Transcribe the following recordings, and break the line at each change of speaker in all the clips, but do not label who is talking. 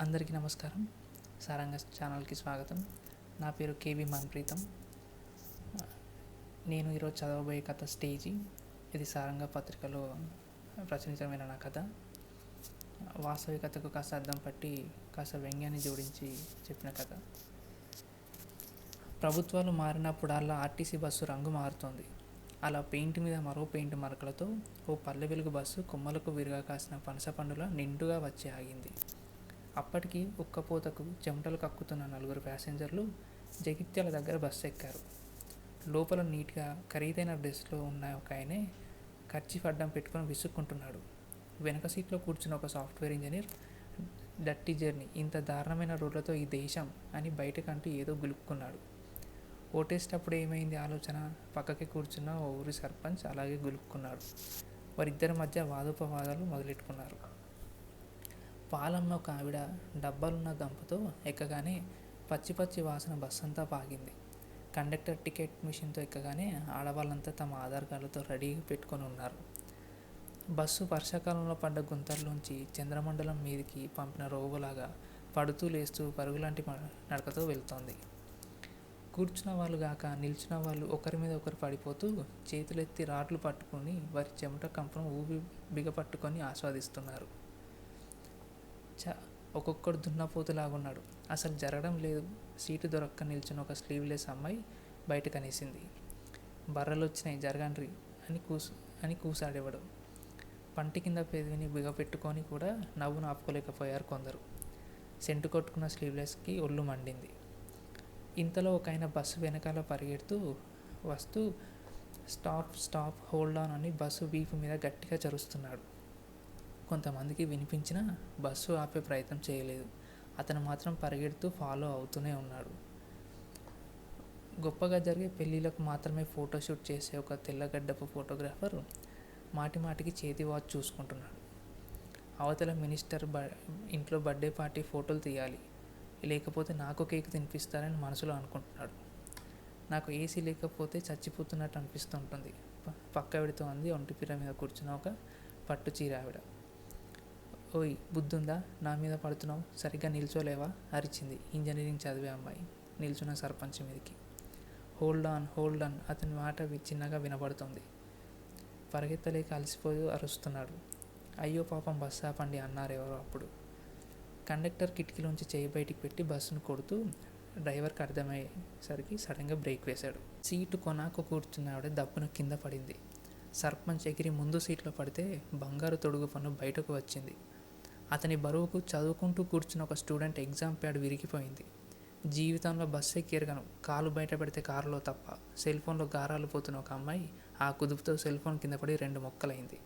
అందరికీ నమస్కారం. సారంగ ఛానల్కి స్వాగతం. నా పేరు కేవి మన్ప్రీతం. నేను ఈరోజు చదవబోయే కథ స్టేజీ. ఇది సారంగ పత్రికలో ప్రచురితమైన నా కథ. వాస్తవికతకు కాస్త అద్దం పట్టి కాస్త వ్యంగ్యాన్ని జోడించి చెప్పిన కథ. ప్రభుత్వాలు మారినప్పుడల్లా ఆర్టీసీ బస్సు రంగు మారుతోంది. అలా పెయింట్ మీద మరో పెయింట్ మరకలతో ఓ పల్లె వెలుగు బస్సు కొమ్మలకు విరుగా కాసిన పనస పండుల నిండుగా వచ్చి ఆగింది. అప్పటికి ఉక్కపోతకు చెమటలు కక్కుతున్న నలుగురు ప్యాసింజర్లు జగిత్యాల దగ్గర బస్సు ఎక్కారు. లోపల నీట్గా ఖరీదైన డ్రెస్లో ఉన్న ఒక ఆయనే ఖర్చు అడ్డం పెట్టుకొని విసుక్కుంటున్నాడు. వెనక సీట్లో కూర్చున్న ఒక సాఫ్ట్వేర్ ఇంజనీర్ డట్టి జర్నీ ఇంత దారుణమైన రోడ్లతో ఈ దేశం అని బయటకంటూ ఏదో గులుక్కున్నాడు. ఓటేసేటప్పుడు ఏమైంది ఆలోచన? పక్కకి కూర్చున్న ఓ ఊరి సర్పంచ్ అలాగే గులుక్కున్నాడు. వారిద్దరి మధ్య వాదోపవాదాలు మొదలెట్టుకున్నారు. పాలమ్మ ఒక ఆవిడ డబ్బాలున్న గంపతో ఎక్కగానే పచ్చి పచ్చి వాసన బస్ అంతా పాగింది. కండక్టర్ టికెట్ మిషన్తో ఎక్కగానే ఆడవాళ్ళంతా తమ ఆధార్ కార్డులతో రెడీగా పెట్టుకొని ఉన్నారు. బస్సు వర్షాకాలంలో పడ్డ గుంతల్లోంచి చంద్రమండలం మీదికి పంపిన రోగులాగా పడుతూ లేస్తూ పరుగులాంటి నడకతో వెళ్తోంది. కూర్చున్న వాళ్ళు గాక నిల్చున్న వాళ్ళు ఒకరి మీద ఒకరు పడిపోతూ చేతులెత్తి రాడ్లు పట్టుకొని వారి చెమట కంపను ఊబి బిగపట్టుకొని ఆస్వాదిస్తున్నారు. చ ఒక్కొక్కడు దున్నపోతులాగున్నాడు. అసలు జరగడం లేదు. సీటు దొరక్క నిల్చున్న ఒక స్లీవ్లెస్ అమ్మాయి బయట కనేసింది బర్రెలు వచ్చినాయి జరగండ్రి అని కూసు అని కూసాడేవాడు. పంటి కింద పెదవిని బిగపెట్టుకొని కూడా నవ్వును ఆపుకోలేకపోయారు కొందరు. సెంటు కొట్టుకున్న స్లీవ్లెస్కి ఒళ్ళు మండింది. ఇంతలో ఒక ఆయన బస్సు వెనకాల పరిగెడుతూ వస్తూ స్టాప్ స్టాప్ హోల్డ్ ఆన్ అని బస్సు వీపు మీద గట్టిగా చరుస్తున్నాడు. కొంతమందికి వినిపించినా బస్సు ఆపే ప్రయత్నం చేయలేదు. అతను మాత్రం పరిగెడుతూ ఫాలో అవుతూనే ఉన్నాడు. గొప్పగా జరిగే పెళ్ళిళ్ళకు మాత్రమే ఫోటోషూట్ చేసే ఒక తెల్లగడ్డపు ఫోటోగ్రాఫర్ మాటి మాటికి చేతి వాచ్ చూసుకుంటున్నాడు. అవతల మినిస్టర్ బ ఇంట్లో బర్త్డే పార్టీ ఫోటోలు తీయాలి. లేకపోతే నాకు కేక్ తినిపిస్తారని మనసులో అనుకుంటున్నాడు. నాకు ఏసీ లేకపోతే చచ్చిపోతున్నట్టు అనిపిస్తుంటుంది. పక్క ఆవిడతో అంది ఒంటిపిర మీద కూర్చున్న ఒక పట్టు చీర ఆవిడ ఓయ్ బుద్ధుందా? నా మీద పడుతున్నావు. సరిగ్గా నిల్చోలేవా? అరిచింది. ఇంజనీరింగ్ చదివే అమ్మాయి. నిల్చున్న సర్పంచ్ మీదకి. హోల్డ్ ఆన్ హోల్డ్ ఆన్ అతని మాట చిన్నగా వినబడుతుంది. పరిగెత్తలేక అలసిపోయి అరుస్తున్నాడు. అయ్యో పాపం బస్సు ఆపండి అన్నారు ఎవరో అప్పుడు. కండక్టర్ కిటికీలోంచి చేయి బయటికి పెట్టి బస్సును కొడుతూ డ్రైవర్కి అర్థమయ్యేసరికి సడన్గా బ్రేక్ వేశాడు. సీటు కొనాక కూర్చున్న ఆవిడ దప్పున కింద పడింది. సర్పంచ్ ఎగిరి ముందు సీట్లో పడితే బంగారు తొడుగు పన్ను బయటకు వచ్చింది. అతని బరువుకు చదువుకుంటూ కూర్చున్న ఒక స్టూడెంట్ ఎగ్జామ్ ప్యాడ్ విరిగిపోయింది. జీవితంలో బస్సు ఎక్కిరగను. కాలు బయట పెడితే కారులో తప్ప. సెల్ ఫోన్లో గారాలు పోతున్న ఒక అమ్మాయి ఆ కుదుపుతో సెల్ ఫోన్ కింద పడి రెండు మొక్కలైంది.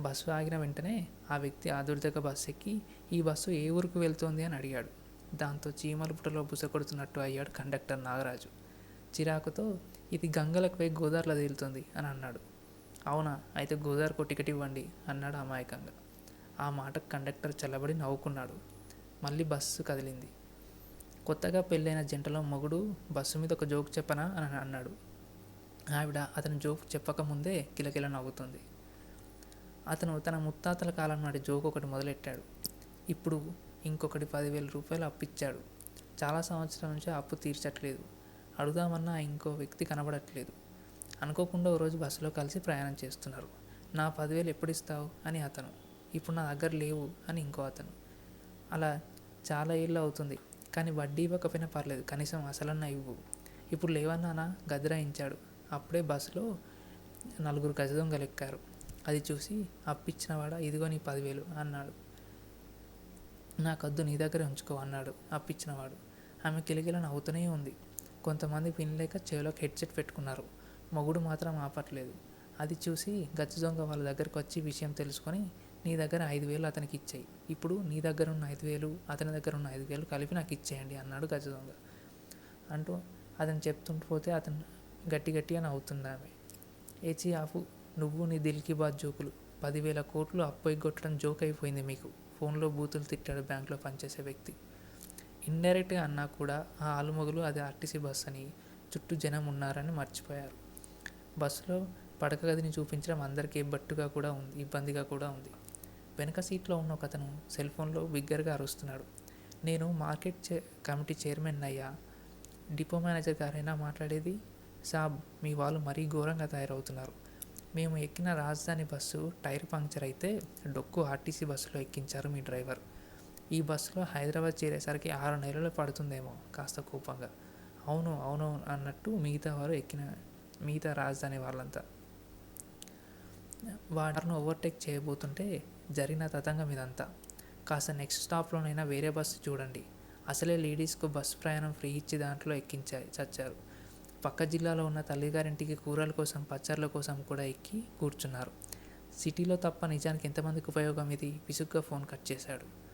బస్సు ఆగిన వెంటనే ఆ వ్యక్తి ఆదుర్దగా బస్సు ఎక్కి ఈ బస్సు ఏ ఊరికి వెళ్తోంది? అని అడిగాడు. దాంతో చీమల పుటలో బుసకొడుతున్నట్టు అయ్యాడు కండక్టర్ నాగరాజు. చిరాకుతో ఇది గంగలకు పోయి గోదావరిలో తేలుతుంది అని అన్నాడు. అవునా అయితే గోదావరికి టికెట్ ఇవ్వండి అన్నాడు అమాయకంగా. ఆ మాటకు కండక్టర్ చల్లబడి నవ్వుకున్నాడు. మళ్ళీ బస్సు కదిలింది. కొత్తగా పెళ్ళైన జంటలో మొగుడు బస్సు మీద ఒక జోక్ చెప్పనా అని అన్నాడు. ఆవిడ అతని జోక్ చెప్పకముందే కిలకిల నవ్వుతుంది. అతను తన ముత్తాతల కాలం నాటి జోక్ ఒకటి మొదలెట్టాడు. ఇప్పుడు ఇంకొకటి పదివేల రూపాయలు అప్పిచ్చాడు చాలా సంవత్సరాల నుంచి అప్పు తీర్చట్లేదు. అడుగుదామన్నా ఇంకో వ్యక్తి కనబడట్లేదు. అనుకోకుండా ఓ రోజు బస్సులో కలిసి ప్రయాణం చేస్తున్నారు. నా పదివేలు ఎప్పుడు ఇస్తావు? అని అతను. ఇప్పుడు నా దగ్గర లేవు అని ఇంకో అతను. అలా చాలా ఏళ్ళు అవుతుంది. కానీ వడ్డీ ఇవ్వకపోయినా పర్లేదు. కనీసం అసలన్నా ఇవ్వు. ఇప్పుడు లేవన్నానా? గదిరాయించాడు అప్పుడే బస్సులో నలుగురు గజ దొంగలు ఎక్కారు అది చూసి అప్పిచ్చినవాడ? ఇదిగో నీ పదివేలు అన్నాడు. నాకొద్దు నీ దగ్గర ఉంచుకో అన్నాడు అప్పిచ్చినవాడు. ఆమె కిలకిల నవ్వుతూనే ఉంది. కొంతమంది వినలేక చెవిలోకి హెడ్సెట్ పెట్టుకున్నారు. మొగుడు మాత్రం ఆపట్లేదు. అది చూసి గచ్చ దొంగ వాళ్ళ దగ్గరకు వచ్చి విషయం తెలుసుకొని నీ దగ్గర ఐదు వేలు అతనికి ఇచ్చేయి. ఇప్పుడు నీ దగ్గర ఉన్న ఐదు వేలు అతని దగ్గర ఉన్న ఐదు వేలు కలిపి నాకు ఇచ్చేయండి అన్నాడు గజ దొంగ. అంటూ అతను చెప్తుంటే పోతే అతను గట్టి గట్టిగా నవ్వుతుంది ఆమె. ఏచి ఆపు నువ్వు నీ దిల్కి బాద్ జోకులు. పదివేల కోట్లు అప్పు ఎగ్గొట్టడం జోక్ అయిపోయింది మీకు. ఫోన్లో బూతులు తిట్టాడు బ్యాంక్లో పనిచేసే వ్యక్తి. ఇండైరెక్ట్గా అన్నా కూడా ఆ ఆలుమొగలు అది ఆర్టీసీ బస్ అని చుట్టూ జనం ఉన్నారని మర్చిపోయారు. బస్సులో పడక గదిని చూపించడం అందరికీ బట్టుగా కూడా ఉంది ఇబ్బందిగా కూడా ఉంది. వెనక సీట్లో ఉన్న ఒక అతను సెల్ ఫోన్లో బిగ్గరగా అరుస్తున్నాడు. నేను మార్కెట్ చే కమిటీ చైర్మన్ అయ్యా. డిపో మేనేజర్ గారైనా మాట్లాడేది? సాబ్ మీ వాళ్ళు మరీ ఘోరంగా తయారవుతున్నారు. మేము ఎక్కిన రాజధాని బస్సు టైర్ పంక్చర్ అయితే డొక్కు ఆర్టీసీ బస్సులో ఎక్కించారు మీ డ్రైవర్. ఈ బస్సులో హైదరాబాద్ చేరేసరికి ఆరు నెలలు పడుతుందేమో కాస్త కోపంగా. అవును అవును అన్నట్టు మిగతా వారు ఎక్కిన మిగతా రాజధాని వాళ్ళంతా. వాడను ఓవర్టేక్ చేయబోతుంటే జరిగిన తతంగం ఇదంతా. కాస్త నెక్స్ట్ స్టాప్లోనైనా వేరే బస్సు చూడండి. అసలే లేడీస్కు బస్సు ప్రయాణం ఫ్రీ ఇచ్చి దాంట్లో ఎక్కించారు చచ్చారు. పక్క జిల్లాలో ఉన్న తల్లిగారింటికి కూరల కోసం పచ్చళ్ళ కోసం కూడా ఎక్కి కూర్చున్నారు. సిటీలో తప్ప నిజానికి ఎంతమందికి ఉపయోగం ఇది? విసుగ్గా ఫోన్ కట్ చేశాడు.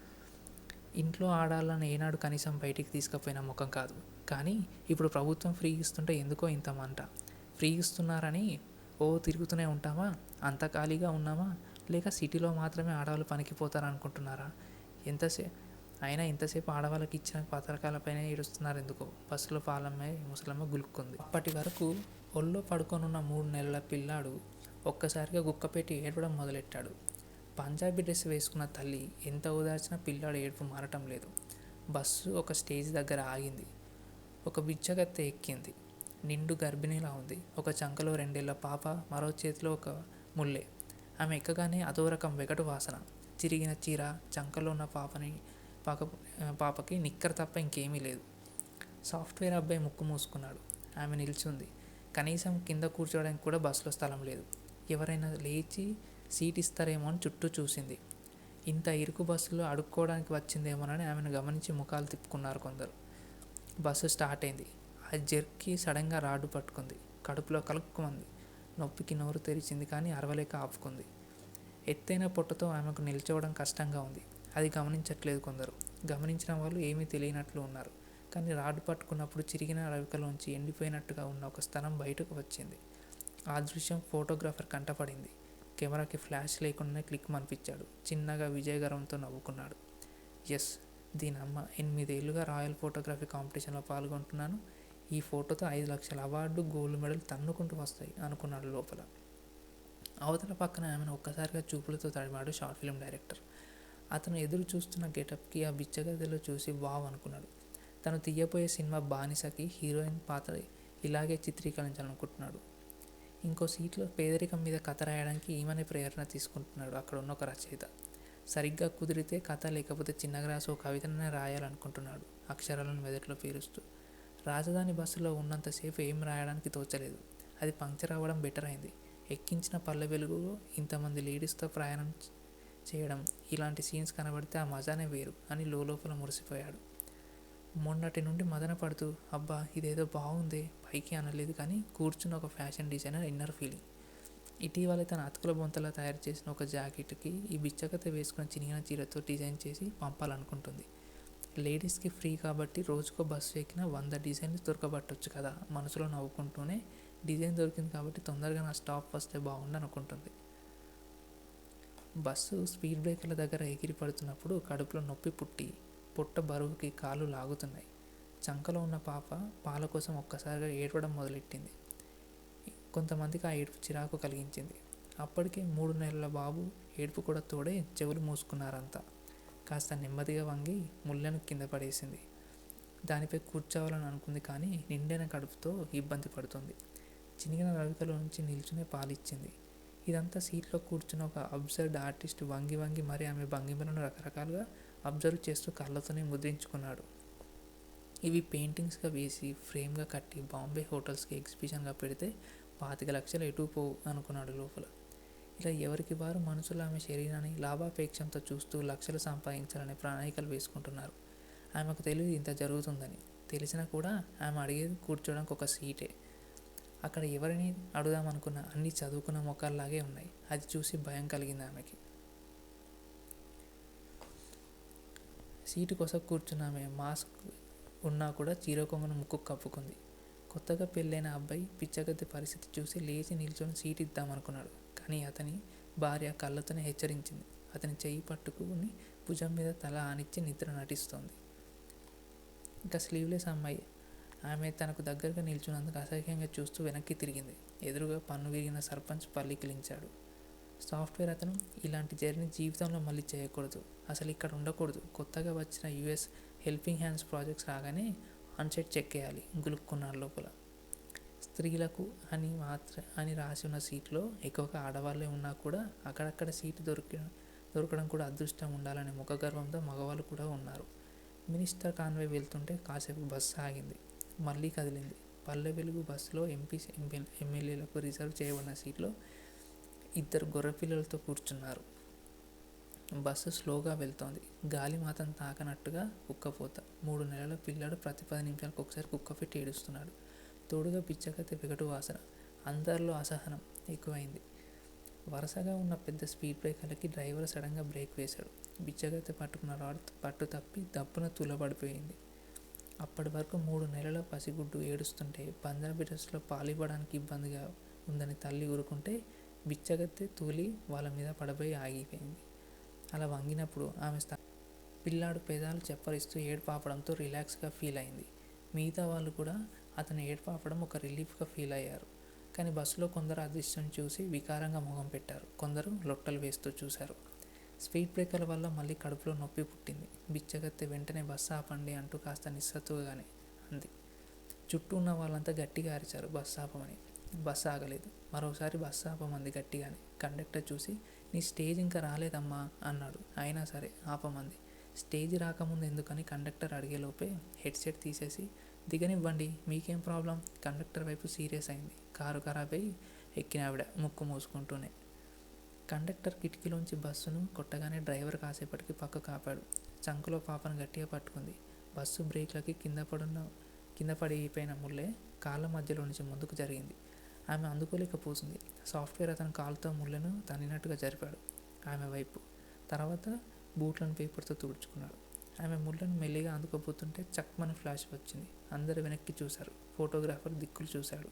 ఇంట్లో ఆడాలని ఏనాడు కనీసం బయటికి తీసుకుపోయిన ముఖం కాదు. కానీ ఇప్పుడు ప్రభుత్వం ఫ్రీ ఇస్తుంటే ఎందుకో ఇంతమంట ఫ్రీ ఇస్తున్నారని ఓ తిరుగుతూనే ఉంటామా అంత ఖాళీగా ఉన్నామా లేక సిటీలో మాత్రమే ఆడవాళ్ళు పనికిపోతారు అనుకుంటున్నారా ఎంతసే అయినా ఇంతసేపు ఆడవాళ్ళకి ఇచ్చిన పథకాలపైనే ఏడుస్తున్నారు ఎందుకో బస్సులో పాలమ్మే ముసలమ్మ గులుక్కుంది. అప్పటి వరకు ఒళ్ళో పడుకొనున్న మూడు నెలల పిల్లాడు ఒక్కసారిగా గుక్కపెట్టి ఏడవడం మొదలెట్టాడు. పంజాబీ డ్రెస్ వేసుకున్న తల్లి ఎంత ఓదార్చినా పిల్లాడు ఏడుపు మారటం లేదు. బస్సు ఒక స్టేజ్ దగ్గర ఆగింది. ఒక బిచ్చగత్తె ఎక్కింది. నిండు గర్భిణిలా ఉంది. ఒక చంకలో రెండేళ్ళ పాప మరో చేతిలో ఒక ముల్లె. ఆమె ఎక్కగానే అదో రకం వెగటు వాసన. చిరిగిన చీర చంకలో ఉన్న పాపని పాక పాపకి నిక్కర తప్ప ఇంకేమీ లేదు. సాఫ్ట్వేర్ అబ్బాయి ముక్కు మూసుకున్నాడు. ఆమె నిల్చుంది. కనీసం కింద కూర్చోవడానికి కూడా బస్సులో స్థలం లేదు. ఎవరైనా లేచి సీట్ ఇస్తారేమో అని చుట్టూ చూసింది. ఇంత ఇరుకు బస్సులో అడుక్కోవడానికి వచ్చిందేమోనని ఆమెను గమనించి ముఖాలు తిప్పుకున్నారు కొందరు. బస్సు స్టార్ట్ అయింది. ఆ జర్కి సడన్గా రాడ్డు పట్టుకుంది. కడుపులో కలుక్కుమంది. నొప్పికి నోరు తెరిచింది కానీ అరవలేక ఆపుకుంది. ఎత్తైన పొట్టతో ఆమెకు నిల్చోవడం కష్టంగా ఉంది. అది గమనించట్లేదు కొందరు. గమనించిన వాళ్ళు ఏమీ తెలియనట్లు ఉన్నారు. కానీ రాడ్డు పట్టుకున్నప్పుడు చిరిగిన రవికలోంచి ఎండిపోయినట్టుగా ఉన్న ఒక స్థలం బయటకు వచ్చింది. ఆ దృశ్యం ఫోటోగ్రాఫర్ కంటపడింది. కెమెరాకి ఫ్లాష్ లేకుండానే క్లిక్ అనిపించాడు చిన్నగా విజయగర్వంతో నవ్వుకున్నాడు. ఎస్ దీని అమ్మ ఎనిమిదేళ్ళుగా రాయల్ ఫోటోగ్రఫీ కాంపిటీషన్లో పాల్గొంటున్నాను. ఈ ఫోటోతో ఐదు లక్షల అవార్డు గోల్డ్ మెడల్ తన్నుకుంటూ వస్తాయి అనుకున్నాడు లోపల. అవతల పక్కన ఆమెను ఒక్కసారిగా చూపులతో తడిమాడు షార్ట్ ఫిల్మ్ డైరెక్టర్. అతను ఎదురు చూస్తున్న గెటప్కి ఆ బిచ్చగదిలో చూసి వావ్ అనుకున్నాడు. తను తీయబోయే సినిమా బానిసకి హీరోయిన్ పాత్ర ఇలాగే చిత్రీకరించాలనుకుంటున్నాడు. ఇంకో సీట్లో పేదరికం మీద కథ రాయడానికి ఈమెనే ప్రేరణ తీసుకుంటున్నాడు అక్కడ ఉన్న ఒక రచయిత. సరిగ్గా కుదిరితే కథ లేకపోతే చిన్నగా రాసి ఒక కవితనే రాయాలనుకుంటున్నాడు అక్షరాలను మెదట్లో పేరుస్తూ. రాజధాని బస్సులో ఉన్నంతసేపు ఏం రాయడానికి తోచలేదు. అది పంక్చర్ అవ్వడం బెటర్ అయింది. ఎక్కించిన పల్లె వెలుగులో ఇంతమంది లేడీస్తో ప్రయాణం చేయడం ఇలాంటి సీన్స్ కనబడితే ఆ మజానే వేరు అని లోపల మురిసిపోయాడు. మొన్నటి నుండి మదన పడుతూ అబ్బా ఇదేదో బాగుంది పైకి అనలేదు కానీ కూర్చున్న ఒక ఫ్యాషన్ డిజైనర్ ఇన్నర్ ఫీలింగ్ ఇటీవల తన అతుకుల బొంతలా తయారు చేసిన ఒక జాకెట్కి ఈ బిచ్చకత వేసుకున్న చినిగిన చీరతో డిజైన్ చేసి పంపాలనుకుంటుంది. లేడీస్కి ఫ్రీ కాబట్టి రోజుకో బస్సు ఎక్కిన వంద డిజైన్లు దొరకబట్టొచ్చు కదా. మనసులో నవ్వుకుంటూనే డిజైన్ దొరికింది కాబట్టి తొందరగా నా స్టాప్ వస్తే బాగుండు అనుకుంటుంది బస్సు స్పీడ్ బ్రేకర్ల దగ్గర ఎగిరి పడుతున్నప్పుడు కడుపులో నొప్పి పుట్టి పుట్ట బరువుకి కాళ్ళు లాగుతున్నాయి. చంకలో ఉన్న పాప పాల కోసం ఒక్కసారిగా ఏడవడం మొదలెట్టింది. కొంతమందికి ఆ ఏడుపు చిరాకు కలిగించింది. అప్పటికే మూడు నెలల బాబు ఏడుపు కూడా తోడే చెవులు మూసుకున్నారంతా. కాస్త నెమ్మదిగా వంగి ముళ్ళను కింద పడేసింది. దానిపై కూర్చోవాలని అనుకుంది కానీ నిండైన కడుపుతో ఇబ్బంది పడుతుంది. చినిగిన రవికలో నుంచి నిల్చునే పాలిచ్చింది. ఇదంతా సీట్లో కూర్చున్న ఒక అబ్జర్వ్డ్ ఆర్టిస్ట్ వంగి వంగి మరి ఆమె భంగిమలను రకరకాలుగా అబ్జర్వ్ చేస్తూ కళ్ళతోనే ముద్రించుకున్నాడు. ఇవి పెయింటింగ్స్గా వేసి ఫ్రేమ్గా కట్టి బాంబే హోటల్స్కి ఎగ్జిబిషన్గా పెడితే పాతిక లక్షలు ఎటు పోవు అనుకున్నాడు లోపల. ఇలా ఎవరికి వారు మనుషులు ఆమె శరీరాన్ని లాభాపేక్షంతో చూస్తూ లక్షలు సంపాదించాలనే ప్రణాళికలు వేసుకుంటున్నారు. ఆమెకు తెలియదు ఇంత జరుగుతుందని. తెలిసినా కూడా ఆమె అడిగేది కూర్చోడానికి ఒక సీటే. అక్కడ ఎవరిని అడుగుదామనుకున్న అన్ని చదువుకున్న మొక్కల్లాగే ఉన్నాయి. అది చూసి భయం కలిగింది ఆమెకి. సీటు కోసం కూర్చున్న ఆమె మాస్క్ ఉన్నా కూడా చీరకొంగను ముక్కు కప్పుకుంది. కొత్తగా పెళ్ళైన అబ్బాయి పిచ్చగద్దె పరిస్థితి చూసి లేచి నిల్చొని సీట్ ఇద్దామనుకున్నాడు. అని అతని భార్య కళ్ళతోనే హెచ్చరించింది. అతని చెయ్యి పట్టుకుని భుజం మీద తల ఆనిచ్చి నిద్ర నటిస్తోంది. ఇంకా స్లీవ్లెస్ అమ్మాయి. ఆమె తనకు దగ్గరగా నిల్చున్నందుకు అసహ్యంగా చూస్తూ వెనక్కి తిరిగింది. ఎదురుగా పన్ను విరిగిన సర్పంచ్ పల్లికిలించాడు. సాఫ్ట్వేర్ అతను ఇలాంటి జర్నీ జీవితంలో మళ్ళీ చేయకూడదు. అసలు ఇక్కడ ఉండకూడదు. కొత్తగా వచ్చిన యుఎస్ హెల్పింగ్ హ్యాండ్స్ ప్రాజెక్ట్స్ రాగానే అన్సెట్ చెక్ చేయాలి. గులుక్కున్నారు లోపల. స్త్రీలకు అని మాత్ర అని రాసి ఉన్న సీట్లో ఎక్కువగా ఆడవాళ్ళే ఉన్నా కూడా అక్కడక్కడ సీటు దొరికి దొరకడం కూడా అదృష్టం ఉండాలనే ముఖగర్వంతో మగవాళ్ళు కూడా ఉన్నారు. మినిస్టర్ కాన్వే వెళ్తుంటే కాసేపు బస్సు ఆగింది. మళ్ళీ కదిలింది. పల్లె వెలుగు బస్సులో ఎంపీ ఎమ్మెల్యేలకు రిజర్వ్ చేయబడిన సీట్లో ఇద్దరు గొర్రెపిల్లలతో కూర్చున్నారు. బస్సు స్లోగా వెళ్తోంది. గాలి మాత్రం తాకనట్టుగా కుక్కపోత మూడు నెలల పిల్లాడు ప్రతి పది నిమిషాలకు ఒకసారి కుక్క పెట్టి ఏడుస్తున్నాడు. తోడుగా పిచ్చకత్తి వెగటు వాసన. అందరిలో అసహనం ఎక్కువైంది. వరుసగా ఉన్న పెద్ద స్పీడ్ బ్రేకర్లకి డ్రైవర్ సడన్గా బ్రేక్ వేశాడు. బిచ్చగత్తె పట్టుకున్న రాడ్ పట్టు తప్పి దప్పున తులబడిపోయింది. అప్పటి వరకు మూడు నెలల పసిగుడ్డు ఏడుస్తుంటే పంజాబీ డ్రెస్లో పాలివ్వడానికి ఇబ్బందిగా ఉందని తల్లి ఊరుకుంటే బిచ్చగత్తె తూలి వాళ్ళ మీద పడబోయి ఆగిపోయింది. అలా వంగినప్పుడు ఆమె స్థా పిల్లాడు పెదాలు చెప్పరిస్తూ ఏడుపాపడంతో రిలాక్స్గా ఫీల్ అయింది. మిగతా వాళ్ళు కూడా అతను ఏడుపాపడం ఒక రిలీఫ్గా ఫీల్ అయ్యారు. కానీ బస్సులో కొందరు అదృష్టం చూసి వికారంగా మొహం పెట్టారు. కొందరు లొట్టలు వేస్తూ చూశారు. స్పీడ్ బ్రేకర్ల వల్ల మళ్ళీ కడుపులో నొప్పి పుట్టింది. బిచ్చగత్తె వెంటనే బస్సు ఆపండి అంటూ కాస్త నిస్సత్తుగానే అంది. చుట్టూ ఉన్న వాళ్ళంతా గట్టిగా అరిచారు బస్సు ఆపమని. బస్సు ఆగలేదు. మరోసారి బస్సు ఆపమంది గట్టిగానే. కండక్టర్ చూసి నీ స్టేజ్ ఇంకా రాలేదమ్మా అన్నాడు. అయినా సరే ఆపమంది. స్టేజ్ రాకముందు ఎందుకని కండక్టర్ అడిగేలోపే హెడ్సెట్ తీసేసి దిగనివ్వండి మీకేం ప్రాబ్లం? కండక్టర్ వైపు సీరియస్ అయింది. కారు ఖరాబ్ అయి ఎక్కిన ఆవిడ ముక్కు మూసుకుంటూనే. కండక్టర్ కిటికీలోంచి బస్సును కొట్టగానే డ్రైవర్ కాసేపటికి పక్క కాపాడు. చంకులో పాపను గట్టిగా పట్టుకుంది. బస్సు బ్రేక్లకి కింద పడున్న కింద పడిపోయిన ముళ్ళే కాళ్ళ మధ్యలో నుంచి ముందుకు జరిగింది. ఆమె అందుకోలేకపోతుంది సాఫ్ట్వేర్ అతని కాలుతో ముళ్ళను తన్నినట్టుగా జరిపాడు. ఆమె వైపు. తర్వాత బూట్లను పేపర్తో తుడుచుకున్నాడు. ఆమె ముళ్ళను మెల్లిగా అందుకోబోతుంటే చక్మని ఫ్లాష్ వచ్చింది. అందరు వెనక్కి చూశారు. ఫోటోగ్రాఫర్ దిక్కులు చూశాడు.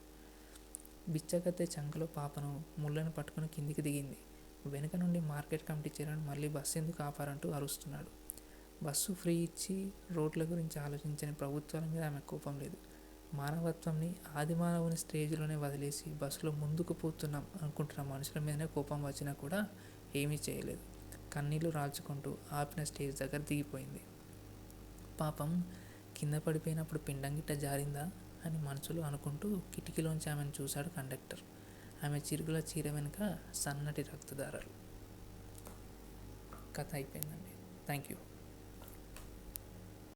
బిచ్చగత్తె చంకలో పాపను ముళ్ళను పట్టుకుని కిందికి దిగింది. వెనుక నుండి మార్కెట్ కమిటీ చైర్మన్ మళ్ళీ బస్సు ఎందుకు ఆపారంటూ అరుస్తున్నాడు. బస్సు ఫ్రీ ఇచ్చి రోడ్ల గురించి ఆలోచించని ప్రభుత్వాల మీద ఆమె కోపం లేదు. మానవత్వంని ఆది మానవుని స్టేజ్లోనే వదిలేసి బస్సులో ముందుకు పోతున్నాం అనుకుంటున్న మనుషుల మీదనే కోపం వచ్చినా కూడా ఏమీ చేయలేదు. కన్నీళ్ళు రాల్చుకుంటూ ఆపిన స్టేజ్ దగ్గర దిగిపోయింది. పాపం కింద పడిపోయినప్పుడు పిండంగిట్ట జారిందా అని మనసులో అనుకుంటూ కిటికీలోంచి ఆమెను చూశాడు కండక్టర్. ఆమె చిరుగుల చీర వెనుక సన్నటి రక్తదారాలు కథ అయిపోయిందండి. Thank you